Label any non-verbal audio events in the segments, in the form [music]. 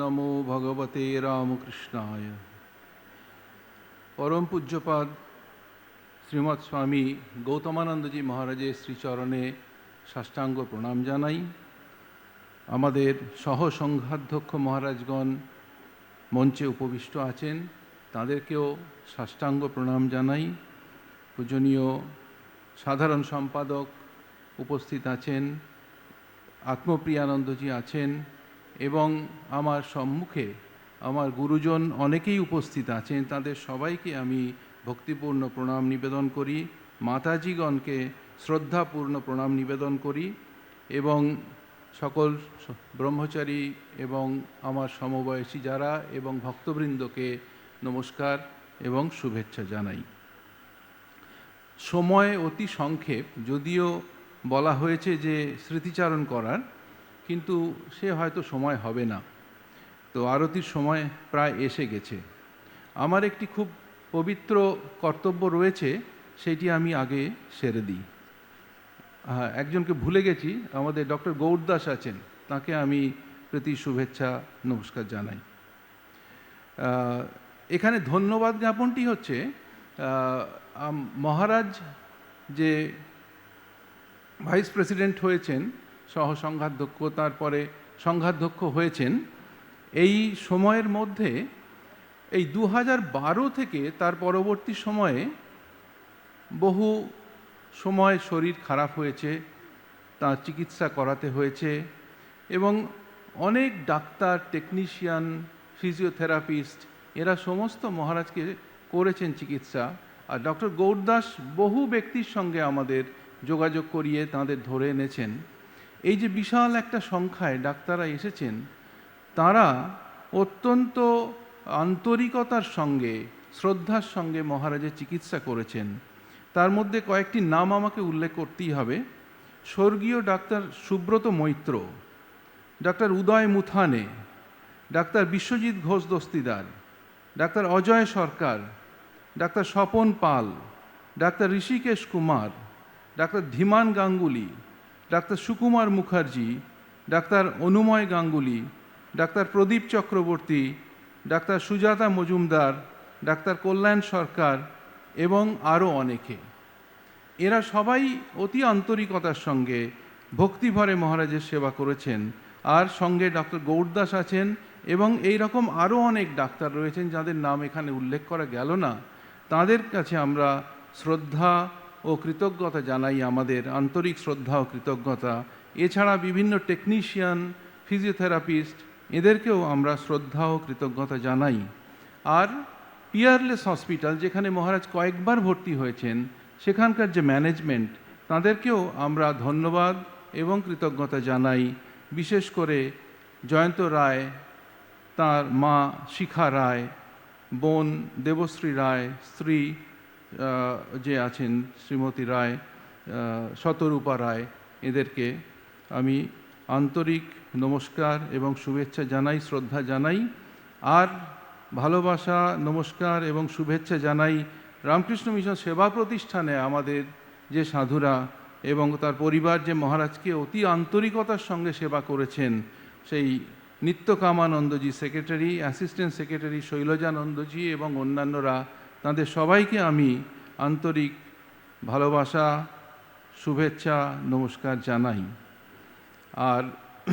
নমো ভগবতে রামকৃষ্ণায় পরম পূজ্যপাদ শ্রীমৎ স্বামী গৌতমানন্দজি মহারাজের শ্রীচরণে সাষ্টাঙ্গ প্রণাম জানাই আমাদের সহ সংঘাধ্যক্ষ মহারাজগণ মঞ্চে উপবিষ্ট আছেন, তাদেরকেও সাষ্টাঙ্গ প্রণাম জানাই। পূজনীয় সাধারণ সম্পাদক উপস্থিত আছেন, আত্মপ্রিয়ানন্দজি আছেন এবং আমার সম্মুখে আমার গুরুজন অনেকেই উপস্থিত আছেন। তাদের সবাইকে আমি ভক্তিপূর্ণ প্রণাম নিবেদন করি। মাতাজিগণকে শ্রদ্ধাপূর্ণ প্রণাম নিবেদন করি এবং সকল ব্রহ্মচারী এবং আমার সমবয়সী যারা এবং ভক্তবৃন্দকে নমস্কার এবং শুভেচ্ছা জানাই। সময় অতি সংক্ষেপ, যদিও বলা হয়েছে যে স্মৃতিচারণ করার কিন্তু সে হয়তো সময় হবে না। তো আরতির সময় প্রায় এসে গেছে। আমার একটি খুব পবিত্র কর্তব্য রয়েছে, সেটি আমি আগে সেরে দিই। একজনকে ভুলে গেছি, আমাদের ডক্টর গৌরদাস আছেন, তাকে আমি প্রতি শুভেচ্ছা, নমস্কার জানাই। এখানে ধন্যবাদ জ্ঞাপনটি হচ্ছে মহারাজ যে ভাইস প্রেসিডেন্ট হয়েছেন সহ সংঘাধ্যক্ষ তারপরে সংঘাধ্যক্ষ হয়েছেন, এই সময়ের মধ্যে এই দু থেকে তার পরবর্তী সময়ে বহু সময় শরীর খারাপ হয়েছে, তার চিকিৎসা করাতে হয়েছে এবং অনেক ডাক্তার টেকনিশিয়ান ফিজিওথেরাপিস্ট এরা সমস্ত মহারাজকে করেছেন চিকিৎসা। আর ডক্টর গৌরদাস বহু ব্যক্তির সঙ্গে আমাদের যোগাযোগ করিয়ে তাদের ধরে এনেছেন। এই যে বিশাল একটা সংখ্যায় ডাক্তাররা এসেছেন, তারা অত্যন্ত আন্তরিকতার সঙ্গে, শ্রদ্ধার সঙ্গে মহারাজের চিকিৎসা করেছেন। তার মধ্যে কয়েকটি নাম আমাকে উল্লেখ করতেই হবে। স্বর্গীয় doctor Subrata Maitra, doctor Uday Muthane, doctor Biswajit Ghosh Dastidar, doctor Ajay Sarkar, doctor Swapan Pal, doctor Hrishikesh Kumar, doctor Dhiman Ganguly doctor Sukumar Mukherjee, doctor Anumoy Ganguly, doctor Pradip Chakraborty, doctor Sujata Majumdar, doctor Kalyan Sarkar এবং আরও অনেকে। এরা সবাই অতি আন্তরিকতার সঙ্গে ভক্তিভরে মহারাজের সেবা করেছেন। আর সঙ্গে ডক্টর গৌরদাস আছেন এবং এই রকম আরও অনেক ডাক্তার রয়েছেন যাদের নাম এখানে উল্লেখ করা গেল না। তাদের কাছে আমরা শ্রদ্ধা ও কৃতজ্ঞতা জানাই আমাদের আন্তরিক শ্রদ্ধা ও কৃতজ্ঞতা। এছাড়া বিভিন্ন টেকনিশিয়ান ফিজিওথেরাপিস্ট এদেরকেও আমরা শ্রদ্ধা ও কৃতজ্ঞতা জানাই। আর পিয়ারলেস হসপিটাল যেখানে মহারাজ কয়েকবার ভর্তি হয়েছেন, সেখানকার যে ম্যানেজমেন্ট তাদেরকেও আমরা ধন্যবাদ এবং কৃতজ্ঞতা জানাই। বিশেষ করে জয়ন্ত রায়, তার মা শিখা রায়, বোন দেবশ্রী রায়, স্ত্রী যে আছেন শ্রীমতী রায় শতরূপা রায়, এদেরকে আমি আন্তরিক নমস্কার এবং শুভেচ্ছা জানাই, শ্রদ্ধা জানাই, আর ভালোবাসা, নমস্কার এবং শুভেচ্ছা জানাই রামকৃষ্ণ মিশন সেবা প্রতিষ্ঠানে আমাদের যে সাধুরা এবং তার পরিবার যে মহারাজকে অতি আন্তরিকতার সঙ্গে সেবা করেছেন, সেই Nityakamanandaji secretary, assistant secretary Shailajanandaji এবং অন্যান্যরা তাদের সবাইকে আমি আন্তরিক ভালোবাসা, শুভেচ্ছা, নমস্কার জানাই। আর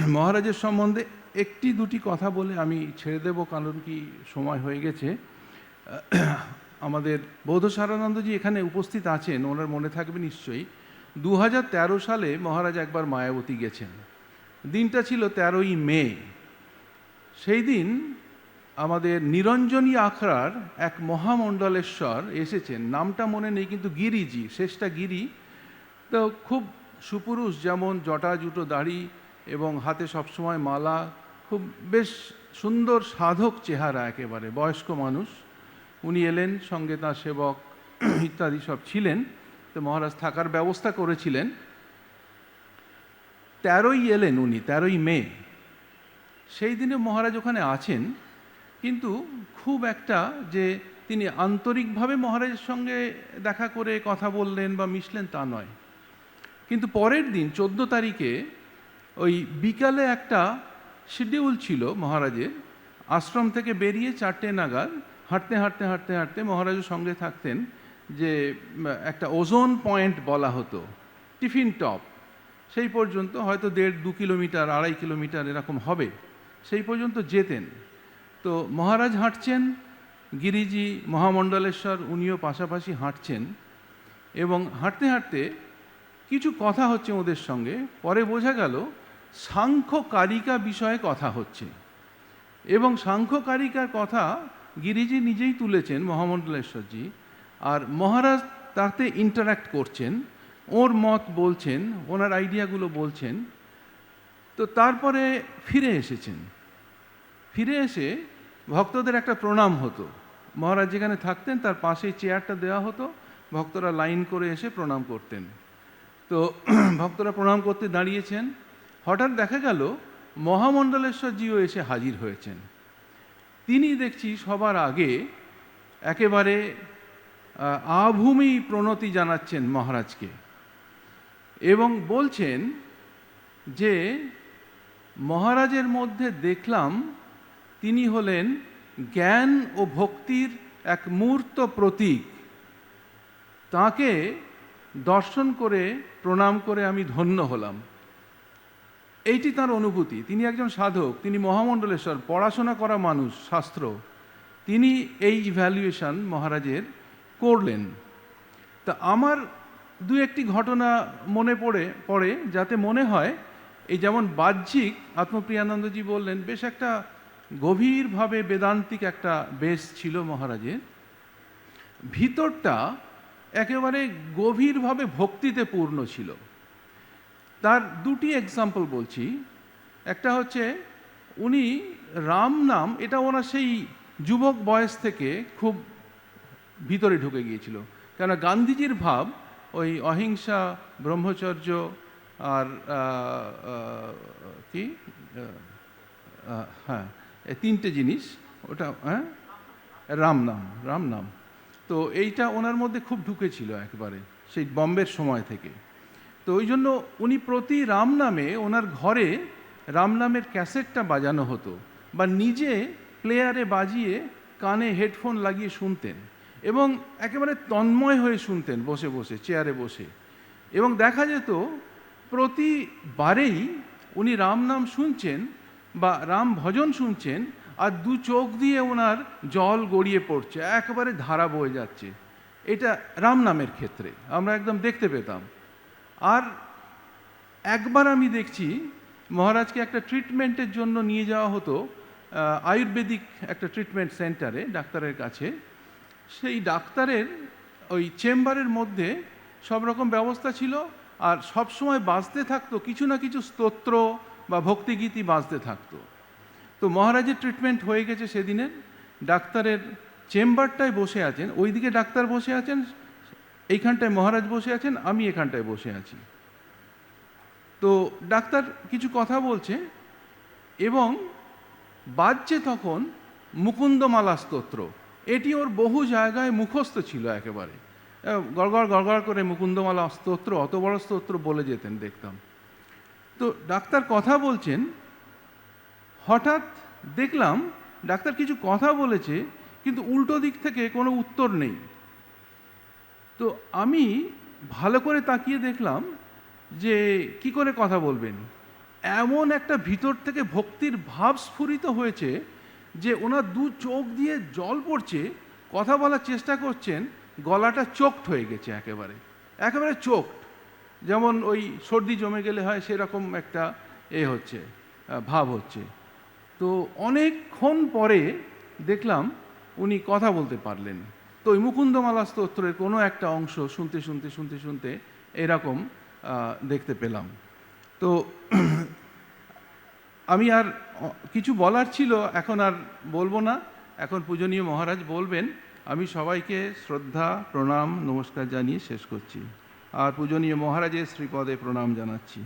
মহারাজের সম্বন্ধে একটি দুটি কথা বলে আমি ছেড়ে দেব, কারণ কি সময় হয়ে গেছে। আমাদের বৌদ্ধ সারানন্দজি এখানে উপস্থিত আছেন, ওনার মনে থাকবে নিশ্চয়ই। দু হাজার তেরো সালে মহারাজ একবার মায়াবতী গেছেন। দিনটা ছিল তেরোই মে। সেই দিন আমাদের নিরঞ্জনী আখড়ার এক মহামণ্ডলেশ্বর এসেছেন। নামটা মনে নেই, কিন্তু গিরিজি, শেষটা গিরি। তো খুব সুপুরুষ যেমন জটা জুটো দাড়ি এবং হাতে সবসময় মালা, খুব বেশ সুন্দর সাধক চেহারা একেবারে, বয়স্ক মানুষ। উনি এলেন, সঙ্গে তাঁর সেবক [clears throat] ইত্যাদি সব ছিলেন। তো মহারাজ থাকার ব্যবস্থা করেছিলেন। তেরোই এলেন উনি, তেরোই মে। সেই দিনে মহারাজ ওখানে আছেন। কিন্তু খুব একটা যে তিনি আন্তরিকভাবে মহারাজের সঙ্গে দেখা করে কথা বললেন বা মিশলেন তা নয়। কিন্তু পরের দিন, চোদ্দ তারিখে ওই বিকালে একটা শিডিউল ছিল মহারাজের, আশ্রম থেকে বেরিয়ে চারটে নাগাদ হাঁটতে হাঁটতে হাঁটতে হাঁটতে মহারাজের সঙ্গে থাকতেন যে একটা ওজোন পয়েন্ট বলা হতো, টিফিন টপ। সেই পর্যন্ত হয়তো দেড়, দু কিলোমিটার, আড়াই কিলোমিটার এরকম হবে। সেই পর্যন্ত যেতেন। তো মহারাজ হাঁটছেন, গিরিজি মহামণ্ডলেশ্বর উনিও পাশাপাশি হাঁটছেন এবং হাঁটতে হাঁটতে কিছু কথা হচ্ছে ওদের সঙ্গে। পরে বোঝা গেল সাংখ্য কারিকা বিষয়ে কথা হচ্ছে এবং সাংখ্য কারিকার কথা গিরিজি নিজেই তুলেছেন মহামণ্ডলেশ্বরজি আর মহারাজ তাতে ইন্টারাক্ট করছেন, ওর মত বলছেন, ওনার আইডিয়াগুলো বলছেন। তো তারপরে ফিরে এসেছেন। ফিরে এসে ভক্তদের একটা প্রণাম হতো। মহারাজ যেখানে থাকতেন, তার পাশে চেয়ারটা দেওয়া হতো। ভক্তরা লাইন করে এসে প্রণাম করতেন। তো [clears throat] ভক্তরা প্রণাম করতে দাঁড়িয়েছেন। হঠাৎ দেখা গেল, মহামণ্ডলেশ্বরজিও এসে হাজির হয়েছেন। তিনি দেখছি সবার আগে একেবারে আভূমি প্রণতি জানাচ্ছেন মহারাজকে এবং বলছেন যে, মহারাজের মধ্যে দেখলাম তিনি হলেন জ্ঞান ও ভক্তির এক মূর্ত প্রতীক। তাকে দর্শন করে, প্রণাম করে আমি ধন্য হলাম। এইটি তার অনুভূতি। তিনি একজন সাধক, তিনি মহামণ্ডলেশ্বর, পড়াশোনা করা মানুষ, শাস্ত্র। তিনি এই ইভ্যালুয়েশন মহারাজের করলেন। তা আমার দু একটি ঘটনা মনে পড়ে পড়ে যাতে মনে হয়, এই যেমন বাহ্যিক, আত্মপ্রিয়ানন্দজি বললেন, বেশ একটা গভীরভাবে বেদান্তিক একটা বেশ ছিল মহারাজের। ভিতরটা একেবারে গভীরভাবে ভক্তিতে পূর্ণ ছিল। তার দুটি এক্সাম্পল বলছি। একটা হচ্ছে উনি রাম নাম, এটা ওনার সেই যুবক বয়স থেকে খুব ভিতরে ঢুকে গিয়েছিল। কেন গান্ধীজির ভাব ওই অহিংসা, ব্রহ্মচর্য আর কি? হ্যাঁ। এই তিনটে জিনিস, ওটা হ্যাঁ? রাম নাম রাম নাম। তো এইটা ওনার মধ্যে খুব ঢুকেছিল একবারে, সেই বম্বের সময় থেকে। তো ওই জন্য উনি প্রতি রাম নামে ওনার ঘরে রাম নামের ক্যাসেটটা বাজানো হতো বা নিজে প্লেয়ারে বাজিয়ে কানে হেডফোন লাগিয়ে শুনতেন এবং একেবারে তন্ময় হয়ে শুনতেন বসে বসে, চেয়ারে বসে। এবং দেখা যেত প্রতিবারেই উনি রাম নাম শুনছেন বা রাম ভজন শুনছেন আর দু চোখ দিয়ে ওনার জল গড়িয়ে পড়ছে, একেবারে ধারা বয়ে যাচ্ছে। এটা রাম নামের ক্ষেত্রে, আমরা একদম দেখতে পেতাম। আর একবার আমি দেখছি মহারাজকে একটা ট্রিটমেন্টের জন্য নিয়ে যাওয়া হতো আয়ুর্বেদিক একটা ট্রিটমেন্ট সেন্টারে, ডাক্তারের কাছে। সেই ডাক্তারের ওই চেম্বারের মধ্যে সব রকম ব্যবস্থা ছিল আর সব সময় বাজতে থাকতো, কিছু না কিছু স্তোত্র বা ভক্তিগীতি বাজতে থাকতো। তো মহারাজের ট্রিটমেন্ট হয়ে গেছে সেদিনের। ডাক্তারের চেম্বারটায় বসে আছেন। ওইদিকে ডাক্তার বসে আছেন, এইখানটায় মহারাজ বসে আছেন, আমি এখানটায় বসে আছি। তো ডাক্তার কিছু কথা বলছে এবং বাজছে তখন মুকুন্দমালা স্তোত্র। এটি ওর বহু জায়গায় মুখস্থ ছিল একেবারে। গড়গড় গড়গড় করে মুকুন্দমালা স্তোত্র, অত বড় স্তোত্র বলে যেতেন দেখতাম। তো ডাক্তার কথা বলছেন, হঠাৎ দেখলাম ডাক্তার কিছু কথা বলেছে, কিন্তু উল্টো দিক থেকে কোনো উত্তর নেই। তো আমি ভালো করে তাকিয়ে দেখলাম যে কি করে কথা বলবেন। এমন একটা ভিতর থেকে ভক্তির ভাব স্ফুরিত হয়েছে যে ওনার দু চোখ দিয়ে জল পড়ছে, কথা বলার চেষ্টা করছেন, গলাটা চোখট হয়ে গেছে একেবারে। একেবারে চোখট। যেমন ওই সর্দি জমে গেলে হয়, সেরকম একটা এ হচ্ছে ভাব হচ্ছে। তো অনেকক্ষণ পরে দেখলাম উনি কথা বলতে পারলেন। তো ওই মুকুন্দমালা স্তোত্রের কোনো একটা অংশ শুনতে শুনতে শুনতে শুনতে এরকম দেখতে পেলাম। তো [clears throat] আমি আর কিছু বলার ছিল, এখন আর বলব না। এখন পূজনীয় মহারাজ বলবেন, আমি সবাইকে শ্রদ্ধা, প্রণাম, নমস্কার জানিয়ে শেষ করছি। আর পূজনীয় মহারাজের শ্রীপদে প্রণাম জানাচ্ছি।